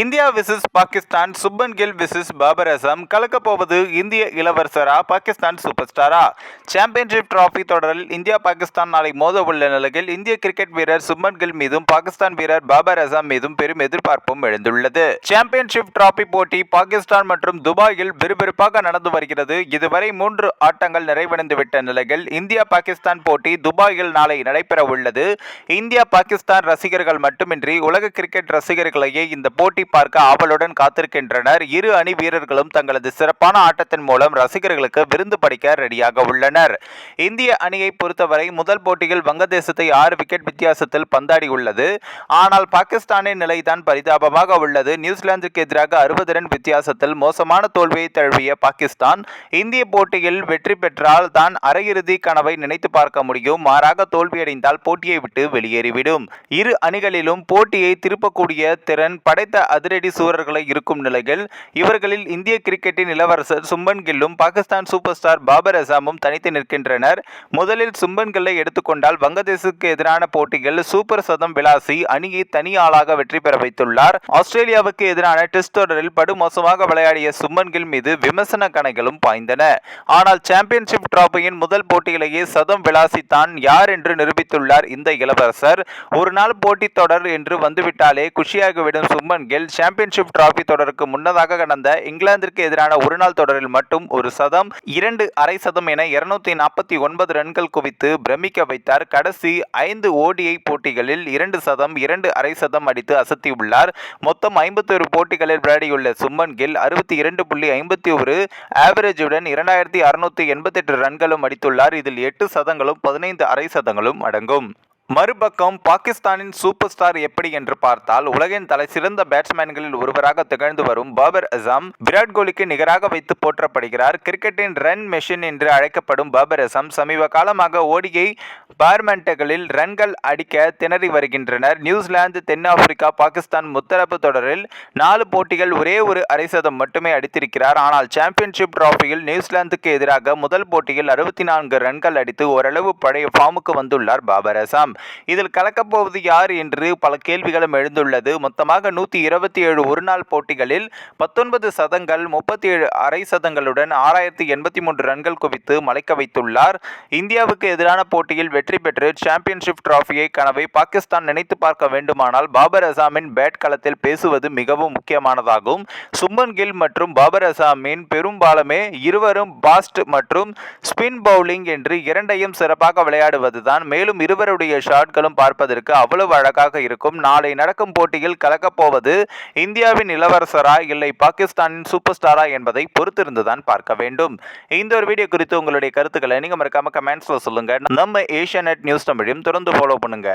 India versus Pakistan Shubman Gill versus Babar Azam. கலக்கப்போவது இந்திய இளவரசரா Pakistan super ஸ்டாரா சாம்பியன்ஷிப் டிராஃபி தொடரில் இந்தியா பாகிஸ்தான் நாளை மோத உள்ள நிலையில் இந்திய கிரிக்கெட் வீரர் சுப்மன் கில் மீதும் பாகிஸ்தான் வீரர் பாபர் அசாம் மீதும் பெரும் எதிர்பார்ப்பும் எழுந்துள்ளது. சாம்பியன்ஷிப் டிராபி போட்டி பாகிஸ்தான் மற்றும் துபாயில் விறுவிறுப்பாக நடந்து வருகிறது. இதுவரை மூன்று ஆட்டங்கள் நிறைவடைந்துவிட்ட நிலையில் இந்தியா பாகிஸ்தான் போட்டி துபாயில் நாளை நடைபெற உள்ளது இந்தியா பாகிஸ்தான் ரசிகர்கள் மட்டுமின்றி உலக கிரிக்கெட் ரசிகர்களையே இந்த போட்டி பார்க்க ஆவலுடன் காத்திருக்கின்றனர். இரு அணி வீரர்களும் தங்களது சிறப்பான ஆட்டத்தின் மூலம் ரசிகர்களுக்கு விருந்து படைக்க ரெடியாக உள்ளனர். இந்திய அணியை பொறுத்தவரை முதல் போட்டியில் வங்கதேசத்தை ஆறு விக்கெட் வித்தியாசத்தில் பந்தாடியுள்ளது ஆனால் பாகிஸ்தானின் நிலைதான் பரிதாபமாக உள்ளது. நியூசிலாந்துக்கு எதிராக அறுபது ரன் வித்தியாசத்தில் மோசமான தோல்வியை தழுவிய பாகிஸ்தான் இந்திய போட்டியில் வெற்றி பெற்றால் தான் அரையிறுதி கனவை நினைத்து பார்க்க முடியும். மாறாக தோல்வியடைந்தால் போட்டியை விட்டு வெளியேறிவிடும். இரு அணிகளிலும் போட்டியை திருப்பக்கூடிய திறன் படைத்த அதிரடி சூரர்களை இருக்கும் நிலையில் இவர்களில் இந்திய கிரிக்கெட்டின் இளவரசர் சும்பன் கில்லும் பாகிஸ்தான் சூப்பர் ஸ்டார் பாபர் அசாமும் தனித்து நிற்கின்றனர். முதலில் சும்பன் கில்லை எடுத்துக்கொண்டால் வங்கதேசுக்கு எதிரான போட்டியில் சூப்பர் சதம் விளாசி அணியை தனி ஆளாக வெற்றி பெற வைத்துள்ளார். ஆஸ்திரேலியாவுக்கு எதிரான டெஸ்ட் தொடரில் படுமோசமாக விளையாடிய சும்பன் கில் மீது விமர்சன கணைகளும் பாய்ந்தன. ஆனால் சாம்பியன்ஷிப் டிராபியின் முதல் போட்டியிலேயே சதம் விளாசி தான் யார் என்று நிரூபித்துள்ளார் இந்த இளவரசர். ஒரு நாள் போட்டி தொடர் என்று வந்துவிட்டாலே குஷியாகிவிடும் சும்மன் கில் சாம்பியன்ஷிப் டிராபி தொடருக்கு முன்னதாக கடந்த இங்கிலாந்திற்கு எதிரான ஒருநாள் தொடரில் மட்டும் ஒரு சதம் இரண்டு அரை சதம் என இருநூத்தி நாற்பத்தி ஒன்பது ரன்கள் குவித்து பிரமிக்க வைத்தார். கடைசி ஐந்து ஓடிஐ போட்டிகளில் இரண்டு சதம் இரண்டு அரை சதம் அடித்து அசத்தியுள்ளார். மொத்தம் ஐம்பத்தொரு போட்டிகளில் விளையாடியுள்ள சும்மன் கில் அறுபத்தி இரண்டு புள்ளி ஐம்பத்தி ஒரு ஆவரேஜுடன் இரண்டாயிரத்தி அறுநூத்தி எண்பத்தெட்டு ரன்களும் அடித்துள்ளார். இதில் எட்டு சதங்களும் பதினைந்து அரை சதங்களும் அடங்கும். மறுபக்கம் பாகிஸ்தானின் சூப்பர் ஸ்டார் எப்படி என்று பார்த்தால் உலகின் தலை சிறந்த பேட்ஸ்மேன்களில் ஒருவராக திகழ்ந்து வரும் பாபர் அசாம் விராட் கோலிக்கு நிகராக வைத்து போற்றப்படுகிறார். கிரிக்கெட்டின் ரன் மெஷின் என்று அழைக்கப்படும் பாபர் அசாம் சமீப காலமாக ஓடியை பார்மெண்ட்டுகளில் ரன்கள் அடிக்க திணறி வருகின்றனர். நியூசிலாந்து தென்னாப்பிரிக்கா பாகிஸ்தான் முத்தரப்பு தொடரில் நாலு போட்டிகள் ஒரே ஒரு அரை சதம் மட்டுமே அடித்திருக்கிறார். ஆனால் சாம்பியன்ஷிப் டிராஃபியில் நியூசிலாந்துக்கு எதிராக முதல் போட்டியில் அறுபத்தி நான்கு ரன்கள் அடித்து ஓரளவு பழைய ஃபார்முக்கு வந்துள்ளார் பாபர் அசாம் இதில் கலக்கப்போவது யார் என்று பல கேள்விகளும் எழுந்துள்ளது. மொத்தமாக நூற்றி இருபத்தி ஏழு ஒருநாள் போட்டிகளில் பத்தொன்பது சதங்கள் முப்பத்தி ஏழு அரை சதங்களுடன் ஆறாயிரத்தி எண்பத்தி மூன்று ரன்கள் குவித்து மலைக்க வைத்துள்ளார். இந்தியாவுக்கு எதிரான போட்டியில் வெற்றி பெற்று சாம்பியன்ஷிப் டிராஃபியை கனவை பாகிஸ்தான் நினைத்து பார்க்க வேண்டுமானால் பாபர் அசாமின் பேட் களத்தில் பேசுவது மிகவும் முக்கியமானதாகும். சும்பன் கில் மற்றும் பாபர் அசாமின் பெரும்பாலுமே இருவரும் பாஸ்ட் மற்றும் ஸ்பின் பவுலிங் என்று இரண்டையும் சிறப்பாக விளையாடுவதுதான். மேலும் இருவருடைய ஷாட்களும் பார்ப்பதற்கு அவ்வளவு அழகாக இருக்கும். நாளை நடக்கும் போட்டியில் கலக்கப்போவது இந்தியாவின் இளவரசரா இல்லை பாகிஸ்தானின் சூப்பர் ஸ்டாரா என்பதை பொறுத்திருந்துதான் பார்க்க வேண்டும். இந்த ஒரு வீடியோ குறித்து உங்களுடைய கருத்துக்களை நீங்க மறக்காம கமெண்ட்ஸ்ல சொல்லுங்க. நம்ம ஏஷியா நெட் நியூஸ் தமிழையும் தொடர்ந்து ஃபாலோ பண்ணுங்க.